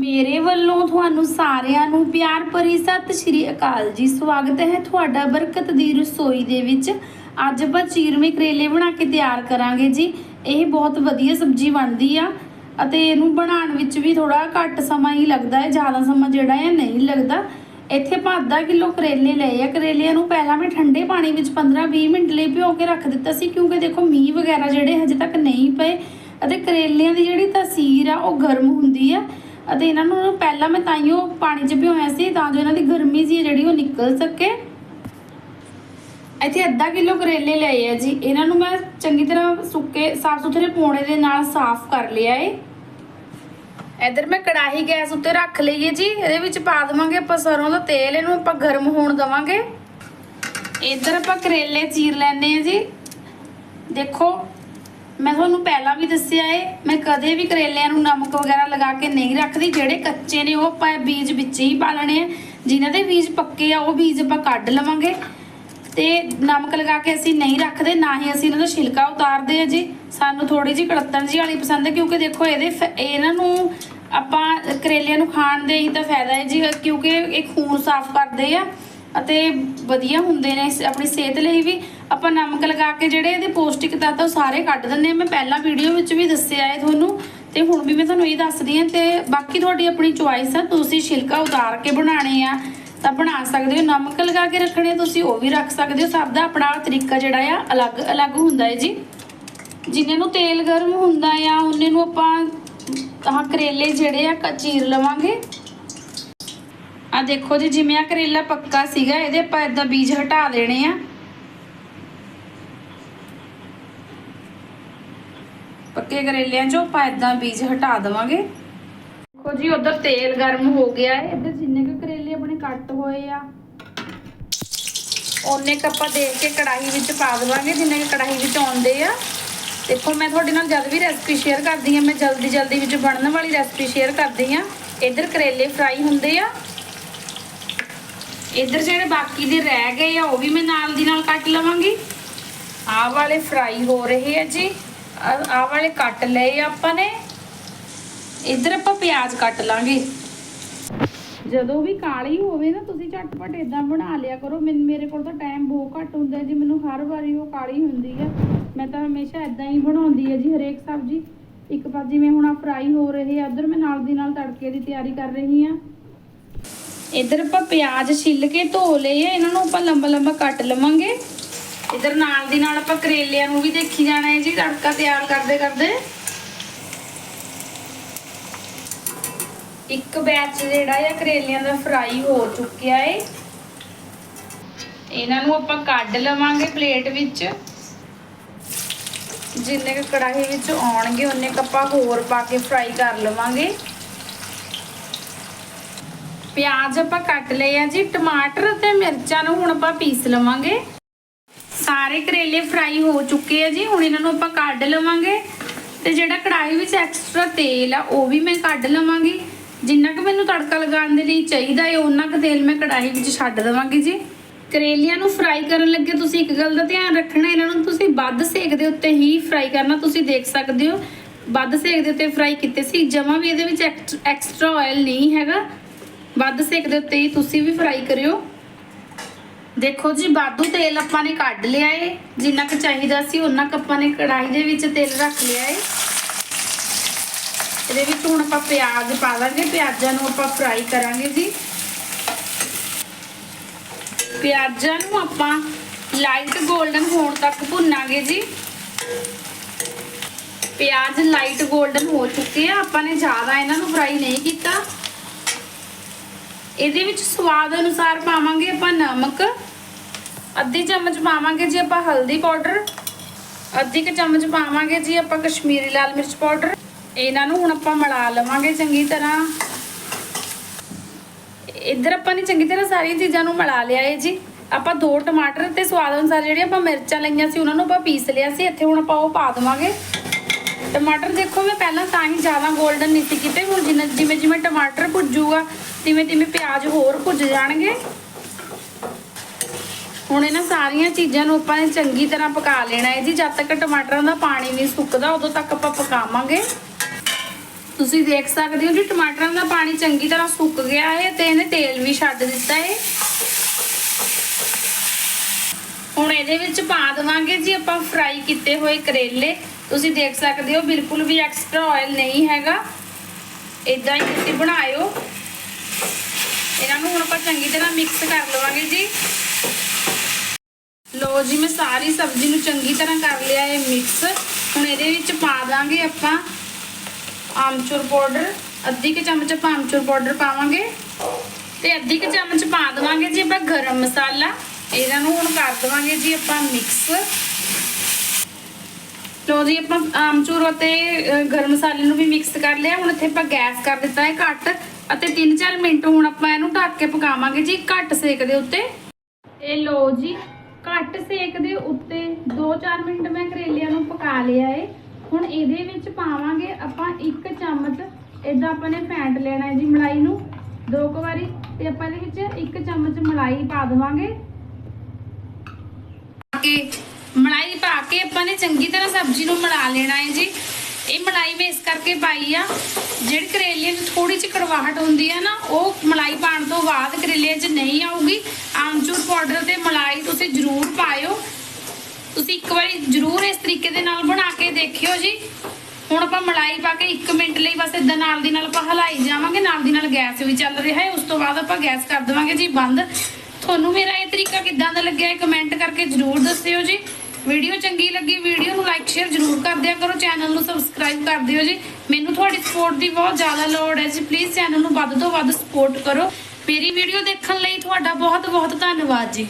ਮੇਰੇ ਵੱਲੋਂ ਤੁਹਾਨੂੰ ਸਾਰਿਆਂ ਨੂੰ ਪਿਆਰ ਭਰੀ ਸਤਿ ਸ਼੍ਰੀ ਅਕਾਲ ਜੀ। ਸਵਾਗਤ ਹੈ ਤੁਹਾਡਾ ਬਰਕਤ ਦੀ ਰਸੋਈ ਦੇ ਵਿੱਚ। ਅੱਜ ਆਪਾਂ ਚੀਰਵੇਂ ਕਰੇਲੇ ਬਣਾ ਕੇ ਤਿਆਰ ਕਰਾਂਗੇ ਜੀ। ਇਹ ਬਹੁਤ ਵਧੀਆ ਸਬਜ਼ੀ ਬਣਦੀ ਆ ਅਤੇ ਇਹਨੂੰ ਬਣਾਉਣ ਵਿੱਚ ਵੀ ਥੋੜਾ ਘੱਟ ਸਮਾਂ ਹੀ ਲੱਗਦਾ ਹੈ, ਜ਼ਿਆਦਾ ਸਮਾਂ ਜਿਹੜਾ ਹੈ ਨਹੀਂ ਲੱਗਦਾ। ਇੱਥੇ ਆਪਾਂ ਅੱਧਾ ਕਿਲੋ ਕਰੇਲੇ ਲਏ ਆ। ਕਰੇਲਿਆਂ ਨੂੰ ਪਹਿਲਾਂ ਮੈਂ ਠੰਡੇ ਪਾਣੀ ਵਿੱਚ 15-20 ਮਿੰਟ ਲਈ ਭਿਓ ਕੇ ਰੱਖ ਦਿੱਤਾ ਸੀ, ਕਿਉਂਕਿ ਦੇਖੋ ਮੀਂਹ ਵਗੈਰਾ ਜਿਹੜੇ ਹਜੇ ਤੱਕ ਨਹੀਂ ਪਏ। ਅਤੇ ਕਰੇਲਿਆਂ ਦੀ ਜਿਹੜੀ ਤਸੀਰ ਆ, ਉਹ ਗਰਮ ਹੁੰਦੀ ਆ। ਅਤੇ ਇਹਨਾਂ ਨੂੰ ਪਹਿਲਾਂ ਮੈਂ ਤਾਈਓ ਪਾਣੀ 'ਚ ਭਿਓਇਆ ਸੀ ਤਾਂ ਜੋ ਇਹਨਾਂ ਦੀ ਗਰਮੀ ਸੀ ਜਿਹੜੀ ਉਹ ਨਿਕਲ ਸਕੇ। ਇੱਥੇ ਅੱਧਾ ਕਿਲੋ ਕਰੇਲੇ ਲਏ ਆ ਜੀ। ਇਹਨਾਂ ਨੂੰ ਮੈਂ ਚੰਗੀ ਤਰ੍ਹਾਂ ਸੁੱਕੇ ਸਾਫ਼ ਸੁਥਰੇ ਪੋਣੇ ਦੇ ਨਾਲ ਸਾਫ਼ ਕਰ ਲਿਆ ਏ। ਇੱਧਰ ਮੈਂ ਕੜਾਹੀ ਗੈਸ ਉੱਤੇ ਰੱਖ ਲਈ ਏ ਜੀ। ਇਹਦੇ ਵਿੱਚ ਪਾ ਦੇਵਾਂਗੇ ਆਪਾਂ ਸਰੋਂ ਦਾ ਤੇਲ, ਇਹਨੂੰ ਆਪਾਂ ਗਰਮ ਹੋਣ ਦੇਵਾਂਗੇ। ਇੱਧਰ ਆਪਾਂ ਕਰੇਲੇ ਚੀਰ ਲੈਣੇ ਆ ਜੀ। ਦੇਖੋ ਮੈਂ ਤੁਹਾਨੂੰ ਪਹਿਲਾਂ ਵੀ ਦੱਸਿਆ ਏ, ਮੈਂ ਕਦੇ ਵੀ ਕਰੇਲਿਆਂ ਨੂੰ ਨਮਕ ਵਗੈਰਾ ਲਗਾ ਕੇ ਨਹੀਂ ਰੱਖਦੀ, ਜਿਹੜੇ ਕੱਚੇ ਨੇ ਉਹ ਆਪਾਂ ਬੀਜ ਵਿੱਚ ਹੀ ਪਾ ਲੈਣੇ ਆ। ਜਿਨ੍ਹਾਂ ਦੇ ਬੀਜ ਪੱਕੇ ਆ, ਉਹ ਬੀਜ ਆਪਾਂ ਕੱਢ ਲਵਾਂਗੇ। ਤੇ ਨਮਕ ਲਗਾ ਕੇ ਅਸੀਂ ਨਹੀਂ ਰੱਖਦੇ, ਨਾ ਹੀ ਅਸੀਂ ਇਹਨਾਂ ਦਾ ਛਿਲਕਾ ਉਤਾਰਦੇ ਆ ਜੀ। ਸਾਨੂੰ ਥੋੜੀ ਜਿਹੀ ਕੜਤਣ ਜੀ ਵਾਲੀ ਪਸੰਦ ਹੈ ਕਿਉਂਕਿ ਦੇਖੋ ਇਹਦੇ ਫ- ਇਹਨਾਂ ਨੂੰ ਆਪਾਂ ਕਰੇਲਿਆਂ ਨੂੰ ਖਾਣ ਦੇ ਹੀ ਤਾਂ ਫਾਇਦਾ ਹੈ ਜੀ, ਕਿਉਂਕਿ ਇਹ ਖੂਨ ਸਾਫ਼ ਕਰਦੇ ਆ। ਅਤੇ ਵਧੀਆ ਹੁੰਦੇ ਨੇ ਆਪਣੀ ਸਿਹਤ ਲਈ ਵੀ। ਆਪਾਂ ਨਮਕ ਲਗਾ ਕੇ ਜਿਹੜੇ ਇਹਦੇ ਪੌਸ਼ਟਿਕ ਤੱਤ ਉਹ ਸਾਰੇ ਕੱਢ ਦਿੰਦੇ ਆ ਮੈਂ ਪਹਿਲਾਂ ਵੀਡੀਓ ਵਿੱਚ ਵੀ ਦੱਸਿਆ ਹੈ ਤੁਹਾਨੂੰ, ਤੇ ਹੁਣ ਵੀ ਮੈਂ ਤੁਹਾਨੂੰ ਇਹ ਦੱਸਦੀ ਹਾਂ। ਤੇ ਬਾਕੀ ਤੁਹਾਡੀ ਆਪਣੀ ਚੁਆਇਸ ਆ, ਤੁਸੀਂ ਛਿਲਕਾ ਉਤਾਰ ਕੇ ਬਣਾਣੇ ਆ, ਤਾਂ ਬਣਾ ਸਕਦੇ ਹੋ। ਨਮਕ ਲਗਾ ਕੇ ਰੱਖਣੇ, ਤੁਸੀਂ ਉਹ ਵੀ ਰੱਖ ਸਕਦੇ ਹੋ। ਸਭ ਦਾ ਆਪਣਾ ਤਰੀਕਾ ਜਿਹੜਾ ਆ ਅਲੱਗ-ਅਲੱਗ ਹੁੰਦਾ ਹੈ ਜੀ। ਜਿੰਨੇ ਨੂੰ ਤੇਲ ਗਰਮ ਹੁੰਦਾ ਆ, ਉਹਨੇ ਨੂੰ ਆਪਾਂ ਤਾਂ ਕਰੇਲੇ ਜਿਹੜੇ ਆ, ਕ- ਚੀਰ ਲਵਾਂਗੇ। ਆ ਦੇਖੋ ਜੀ, ਜਿਵੇਂ ਆ ਕਰੇਲਾ ਪੱਕਾ ਸੀਗਾ, ਇਹਦੇ ਆਪਾਂ ਇਦਾਂ ਬੀਜ ਹਟਾ ਦੇਣੇ ਆ। ਪੱਕੇ ਕਰੇਲਿਆਂ ਚੋਂ ਆਪਾਂ ਇਦਾਂ ਬੀਜ ਹਟਾ ਦੇਵਾਂਗੇ। ਦੇਖੋ ਜੀ, ਉਧਰ ਤੇਲ ਗਰਮ ਹੋ ਗਿਆ ਹੈ। ਇੱਧਰ ਜਿੰਨੇ ਕੁ ਕਰੇਲੇ ਆਪਣੇ ਕੱਟ ਹੋਏ ਆ, ਉਹਨੇ ਕ ਆਪਾਂ ਦੇਖ ਕੇ ਕੜਾਹੀ ਵਿੱਚ ਪਾ ਦੇਵਾਂਗੇ, ਜਿੰਨੇ ਕੁ ਕੜਾਹੀ ਵਿੱਚ ਆਉਂਦੇ ਆ। ਦੇਖੋ, ਮੈਂ ਤੁਹਾਡੇ ਨਾਲ ਜਦ ਵੀ ਰੈਸਪੀ ਸ਼ੇਅਰ ਕਰਦੀ ਆ ਮੈਂ ਜਲਦੀ ਜਲਦੀ ਵਿੱਚ ਬਣਨ ਵਾਲੀ ਰੈਸਪੀ ਸ਼ੇਅਰ ਕਰਦੀ ਆ ਇੱਧਰ ਕਰੇਲੇ ਫਰਾਈ ਹੁੰਦੇ ਆ। ਇੱਧਰ ਜਿਹੜੇ ਬਾਕੀ ਦੇ ਰਹਿ ਗਏ ਆ, ਉਹ ਵੀ ਮੈਂ ਨਾਲ ਦੀ ਨਾਲ ਕੱਟ ਲਵਾਂਗੀ। ਆਹ ਵਾਲੇ ਫਰਾਈ ਹੋ ਰਹੇ ਆ ਜੀ। ਆਹ ਵਾਲੇ ਕੱਟ ਲਏ ਆਪਾਂ ਨੇ। ਇੱਧਰ ਆਪਾਂ ਪਿਆਜ਼ ਕੱਟ ਲਾਂਗੇ। ਜਦੋਂ ਵੀ ਕਾਲੀ ਹੋਵੇ ਨਾ, ਤੁਸੀਂ ਝਟਪਟ ਇਦਾਂ ਬਣਾ ਲਿਆ ਕਰੋ। ਮੈਨ- ਮੇਰੇ ਕੋਲ ਤਾਂ ਟਾਈਮ ਬਹੁਤ ਘੱਟ ਹੁੰਦਾ ਜੀ। ਮੈਨੂੰ ਹਰ ਵਾਰੀ ਉਹ ਕਾਲੀ ਹੁੰਦੀ ਆ। ਮੈਂ ਤਾਂ ਹਮੇਸ਼ਾ ਇਦਾਂ ਹੀ ਬਣਾਉਂਦੀ ਆ ਜੀ ਹਰੇਕ ਸਬਜ਼ੀ। ਇੱਕ ਪਾਸ ਜਿਵੇਂ ਹੁਣ ਆ ਫਰਾਈ ਹੋ ਰਹੇ ਆ, ਉਧਰ ਮੈਂ ਨਾਲ ਦੀ ਨਾਲ ਤੜਕੇ ਦੀ ਤਿਆਰੀ ਕਰ ਰਹੀ ਆ। ਇੱਧਰ ਆਪਾਂ ਪਿਆਜ਼ ਛਿੱਲ ਕੇ ਧੋ ਲਏ ਆ, ਇਹਨਾਂ ਨੂੰ ਆਪਾਂ ਲੰਬਾ ਲੰਬਾ ਕੱਟ ਲਵਾਂਗੇ। ਇੱਧਰ ਨਾਲ ਦੀ ਨਾਲ ਆਪਾਂ ਕਰੇਲਿਆਂ ਨੂੰ ਵੀ ਦੇਖੀ ਜਾਣਾ ਹੈ ਜੀ, ਤੜਕਾ ਤਿਆਰ ਕਰਦੇ ਕਰਦੇ। ਇੱਕ ਬੈਚ ਜਿਹੜਾ ਹੈ ਕਰੇਲਿਆਂ ਦਾ ਫਰਾਈ ਹੋ ਚੁੱਕਿਆ ਹੈ ਇਹਨਾਂ ਨੂੰ ਆਪਾਂ ਕੱਢ ਲਵਾਂਗੇ ਪਲੇਟ ਵਿੱਚ। ਜਿੰਨੇ ਕੁ ਕੜਾਹੀ ਵਿੱਚ ਆਉਣਗੇ, ਉਹਨੇ ਕੁ ਆਪਾਂ ਹੋਰ ਪਾ ਕੇ ਫਰਾਈ ਕਰ ਲਵਾਂਗੇ। ਪਿਆਜ਼ ਆਪਾਂ ਕੱਟ ਲਏ ਆ ਜੀ, ਟਮਾਟਰ ਤੇ ਮਿਰਚਾਂ ਨੂੰ ਹੁਣ ਆਪਾਂ ਪੀਸ ਲਵਾਂਗੇ। ਸਾਰੇ ਕਰੇਲੇ ਫਰਾਈ ਹੋ ਚੁੱਕੇ ਆ ਜੀ, ਹੁਣ ਇਹਨਾਂ ਨੂੰ ਆਪਾਂ ਕੱਢ ਲਵਾਂਗੇ। ਤੇ ਜਿਹੜਾ ਕੜਾਹੀ ਵਿੱਚ ਐਕਸਟਰਾ ਤੇਲ ਆ, ਉਹ ਵੀ ਮੈਂ ਕੱਢ ਲਵਾਂਗੀ। ਜਿੰਨਾ ਕਿ ਮੈਨੂੰ ਤੜਕਾ ਲਗਾਉਣ ਦੇ ਲਈ ਚਾਹੀਦਾ ਹੈ ਉਹਨਾਂ ਕੁ ਤੇਲ ਮੈਂ ਕੜਾਹੀ ਵਿੱਚ ਛੱਡ ਦੇਵਾਂਗੀ ਜੀ। ਕਰੇਲਿਆਂ ਨੂੰ ਫਰਾਈ ਕਰਨ ਲੱਗੇ ਤੁਸੀਂ ਇੱਕ ਗੱਲ ਦਾ ਧਿਆਨ ਰੱਖਣਾ, ਇਹਨਾਂ ਨੂੰ ਤੁਸੀਂ ਵੱਧ ਸੇਕ ਦੇ ਉੱਤੇ ਹੀ ਫਰਾਈ ਕਰਨਾ ਤੁਸੀਂ ਦੇਖ ਸਕਦੇ ਹੋ। ਵੱਧ ਸੇਕ ਦੇ ਉੱਤੇ ਫਰਾਈ ਕੀਤੇ ਸੀ, ਜਮਾ ਵੀ ਇਹਦੇ ਵਿੱਚ ਐਕਸਟਰਾ ਆਇਲ ਨਹੀਂ ਹੈਗਾ। ਵੱਧ ਸੇਕ ਦੇ ਉੱਤੇ ਹੀ ਤੁਸੀਂ ਵੀ ਫਰਾਈ ਕਰਿਓ। ਦੇਖੋ ਜੀ ਬਾਦੂ ਤੇਲ ਆਪਾਂ ਨੇ ਕੱਢ ਲਿਆ ਏ। ਜਿੰਨਾ ਕੁ ਚਾਹੀਦਾ ਸੀ ਉਹਨਾਂ ਕੁ ਆਪਾਂ ਨੇ ਕੜਾਹੀ ਦੇ ਵਿੱਚ ਤੇਲ ਰੱਖ ਲਿਆ ਏ। ਇਹਦੇ ਵਿੱਚ ਹੁਣ ਆਪਾਂ ਪਿਆਜ਼ ਪਾ ਲਾਂਗੇ। ਪਿਆਜ਼ਾਂ ਨੂੰ ਆਪਾਂ ਫਰਾਈ ਕਰਾਂਗੇ ਜੀ। ਪਿਆਜ਼ਾਂ ਨੂੰ ਆਪਾਂ ਲਾਈਟ 골ਡਨ ਹੋਣ ਤੱਕ ਭੁੰਨਾਂਗੇ ਜੀ। ਪਿਆਜ਼ ਲਾਈਟ 골ਡਨ ਹੋ ਚੁੱਕੇ ਆ। ਆਪਾਂ ਨੇ ਜ਼ਿਆਦਾ ਇਹਨਾਂ ਨੂੰ ਫਰਾਈ ਨਹੀਂ ਕੀਤਾ। ਇਹਦੇ ਵਿੱਚ ਸਵਾਦ ਅਨੁਸਾਰ ਪਾਵਾਂਗੇ ਆਪਾਂ ਨਮਕ। ਅੱਧੀ ਚਮਚ ਪਾਵਾਂਗੇ ਜੀ ਆਪਾਂ ਹਲਦੀ ਪਾਊਡਰ। ਅੱਧੀ ਕੁ ਚਮਚ ਪਾਵਾਂਗੇ ਜੀ ਆਪਾਂ ਕਸ਼ਮੀਰੀ ਲਾਲ ਮਿਰਚ ਪਾਊਡਰ। ਇਹਨਾਂ ਨੂੰ ਹੁਣ ਆਪਾਂ ਮਿਲਾ ਲਵਾਂਗੇ ਚੰਗੀ ਤਰ੍ਹਾਂ। ਇੱਧਰ ਆਪਾਂ ਨੇ ਚੰਗੀ ਤਰ੍ਹਾਂ ਸਾਰੀਆਂ ਚੀਜ਼ਾਂ ਨੂੰ ਮਿਲਾ ਲਿਆ ਏ ਜੀ। ਆਪਾਂ ਦੋ ਟਮਾਟਰ ਤੇ ਸਵਾਦ ਅਨੁਸਾਰ ਜਿਹੜੇ ਆਪਾਂ ਮਿਰਚਾਂ ਲਈਆਂ ਸੀ, ਉਹਨਾਂ ਨੂੰ ਆਪਾਂ ਪੀਸ ਲਿਆ ਸੀ। ਇੱਥੇ ਹੁਣ ਆਪਾਂ ਉਹ ਪਾ ਦੇਵਾਂਗੇ। ਟਮਾਟਰ ਦੇਖੋ ਮੈਂ ਪਹਿਲਾਂ ਤਾਂ ਹੀ ਜ਼ਿਆਦਾ 골ਡਨ ਨਹੀਂ ਸੀ ਕੀਤੇ। ਹੁਣ ਜਿੰਨਾ ਜਿਵੇਂ ਜਿਵੇਂ ਟਮਾਟਰ ਭੁੱਜੂਗਾ ਤਿਵੇਂ ਤਿਵੇਂ ਪਿਆਜ਼ ਹੋਰ ਭੁੱਜ ਜਾਣਗੇ। ਹੁਣ ਇਹਨਾਂ ਸਾਰੀਆਂ ਚੀਜ਼ਾਂ ਨੂੰ ਆਪਾਂ ਚੰਗੀ ਤਰ੍ਹਾਂ ਪਕਾ ਲੈਣਾ ਹੈ ਜੀ। ਜਦ ਤੱਕ ਟਮਾਟਰਾਂ ਦਾ ਪਾਣੀ ਨਹੀਂ ਸੁੱਕਦਾ, ਉਦੋਂ ਤੱਕ ਆਪਾਂ ਪਕਾਵਾਂਗੇ। ਤੁਸੀਂ ਦੇਖ ਸਕਦੇ ਹੋ ਜੀ, ਟਮਾਟਰਾਂ ਦਾ ਪਾਣੀ ਚੰਗੀ ਤਰ੍ਹਾਂ ਸੁੱਕ ਗਿਆ ਹੈ ਤੇ ਇਹਨੇ ਤੇਲ ਵੀ ਛੱਡ ਦਿੱਤਾ ਹੈ। ਹੁਣ ਇਹਦੇ ਵਿੱਚ ਪਾ ਦੇਵਾਂਗੇ ਜੀ ਆਪਾਂ ਫਰਾਈ ਕੀਤੇ ਹੋਏ ਕਰੇਲੇ। ਤੁਸੀਂ ਦੇਖ ਸਕਦੇ ਹੋ, ਬਿਲਕੁਲ ਵੀ ਐਕਸਟਰਾ ਆਇਲ ਨਹੀਂ ਹੈਗਾ। ਇਦਾਂ ਹੀ ਤੁਸੀਂ ਬਣਾਇਓ। ਇਹਨਾਂ ਨੂੰ ਹੁਣ ਆਪਾਂ ਚੰਗੀ ਤਰ੍ਹਾਂ ਮਿਕਸ ਕਰ ਲਵਾਂਗੇ ਜੀ। ਲੋ ਜੀ, ਮੈਂ ਸਾਰੀ ਸਬਜ਼ੀ ਨੂੰ ਚੰਗੀ ਤਰ੍ਹਾਂ ਕਰ ਲਿਆ ਹੈ ਮਿਕਸ ਹੁਣ ਇਹਦੇ ਵਿੱਚ ਪਾ ਦਾਂਗੇ ਆਪਾਂ ਆਮਚੂਰ ਪਾਊਡਰ। ਅੱਧੀ ਕੁ ਚਮਚ ਆਪਾਂ ਆਮਚੂਰ ਪਾਊਡਰ ਪਾਵਾਂਗੇ। ਤੇ ਅੱਧੀ ਕੁ ਚਮਚ ਪਾ ਦੇਵਾਂਗੇ ਜੀ ਆਪਾਂ ਗਰਮ ਮਸਾਲਾ। ਇਹਨਾਂ ਨੂੰ ਹੁਣ ਕਰ ਦੇਵਾਂਗੇ ਜੀ ਆਪਾਂ ਮਿਕਸ ਲੋ ਜੀ, ਆਪਾਂ ਆਮਚੂਰ ਅਤੇ ਗਰਮ ਮਸਾਲੇ ਨੂੰ ਵੀ ਮਿਕਸ ਕਰ ਲਿਆ। ਹੁਣ ਇੱਥੇ ਆਪਾਂ ਗੈਸ ਕਰ ਦਿੱਤਾ ਹੈ ਘੱਟ। ਅਤੇ 3-4 ਮਿੰਟ ਹੁਣ ਆਪਾਂ ਇਹਨੂੰ ਢੱਕ ਕੇ ਪਕਾਵਾਂਗੇ ਜੀ, ਘੱਟ ਸੇਕ ਦੇ ਉੱਤੇ। ਇਹ ਲੋ ਜੀ, ਘੱਟ ਸੇਕ ਦੇ ਉੱਤੇ 2-4 ਮਿੰਟ ਮੈਂ ਕਰੇਲਿਆਂ ਨੂੰ ਪਕਾ ਲਿਆ ਏ। ਹੁਣ ਇਹਦੇ ਵਿੱਚ ਪਾਵਾਂਗੇ ਆਪਾਂ ਇੱਕ ਚਮਚ ਇਦਾਂ ਆਪਾਂ ਨੇ ਫੈਂਟ ਲੈਣਾ ਹੈ ਜੀ ਮਲਾਈ ਨੂੰ। ਦੋ ਕੁ ਵਾਰੀ, ਤੇ ਆਪਾਂ ਇਹਦੇ ਵਿੱਚ ਇੱਕ ਚਮਚ ਮਲਾਈ ਪਾ ਦੇਵਾਂਗੇ। ਕੇ, ਮਲਾਈ ਪਾ ਕੇ ਆਪਾਂ ਨੇ ਚੰਗੀ ਤਰ੍ਹਾਂ ਸਬਜ਼ੀ ਨੂੰ ਮਿਲਾ ਲੈਣਾ ਹੈ ਜੀ। ਇਹ ਮਲਾਈ ਮੈਂ ਇਸ ਕਰਕੇ ਪਾਈ ਆ, ਜਿਹੜੀ ਕਰੇਲਿਆਂ 'ਚ ਥੋੜੀ ਜਿਹੀ ਕੜਵਾਹਟ ਹੁੰਦੀ ਹੈ ਨਾ, ਉਹ ਮਲਾਈ ਪਾਉਣ ਤੋਂ ਬਾਅਦ ਕਰੇਲਿਆਂ 'ਚ ਨਹੀਂ ਆਊਗੀ। ਆਮਚੂਰ ਪਾਊਡਰ ਤੇ ਮਲਾਈ ਤੁਸੀਂ ਜ਼ਰੂਰ ਪਾਇਓ। ਤੁਸੀਂ ਇੱਕ ਵਾਰੀ ਜ਼ਰੂਰ ਇਸ ਤਰੀਕੇ ਦੇ ਨਾਲ ਬਣਾ ਕੇ ਦੇਖਿਓ ਜੀ। ਹੁਣ ਆਪਾਂ ਮਲਾਈ ਪਾ ਕੇ 1 ਮਿੰਟ ਲਈ ਬਸ ਇਦਾਂ ਨਾਲ ਦੀ ਨਾਲ ਆਪਾਂ ਹਲਾਈ ਜਾਵਾਂਗੇ, ਨਾਲ ਦੀ ਨਾਲ ਗੈਸ ਵੀ ਚੱਲ ਰਿਹਾ ਹੈ। ਉਸ ਤੋਂ ਬਾਅਦ ਆਪਾਂ ਗੈਸ ਕਰ ਦੇਵਾਂਗੇ ਜੀ ਬੰਦ। ਤੁਹਾਨੂੰ ਮੇਰਾ ਇਹ ਤਰੀਕਾ ਕਿੱਦਾਂ ਦਾ ਲੱਗਿਆ ਹੈ ਕਮੈਂਟ ਕਰਕੇ ਜ਼ਰੂਰ ਦੱਸਿਓ ਜੀ। ਵੀਡੀਓ ਚੰਗੀ ਲੱਗੀ, ਵੀਡੀਓ ਸ਼ੇਅਰ ਜ਼ਰੂਰ ਕਰ ਦਿਆ ਕਰੋ। ਚੈਨਲ ਨੂੰ ਸਬਸਕ੍ਰਾਈਬ ਕਰ ਦਿਓ ਜੀ। ਮੈਨੂੰ ਤੁਹਾਡੀ ਸਪੋਰਟ ਦੀ ਬਹੁਤ ਜ਼ਿਆਦਾ ਲੋੜ ਹੈ ਜੀ। ਪਲੀਜ਼ ਚੈਨਲ ਨੂੰ ਵੱਧ ਤੋਂ ਵੱਧ ਸਪੋਰਟ ਕਰੋ। ਮੇਰੀ ਵੀਡੀਓ ਦੇਖਣ ਲਈ ਤੁਹਾਡਾ ਬਹੁਤ ਬਹੁਤ ਧੰਨਵਾਦ ਜੀ।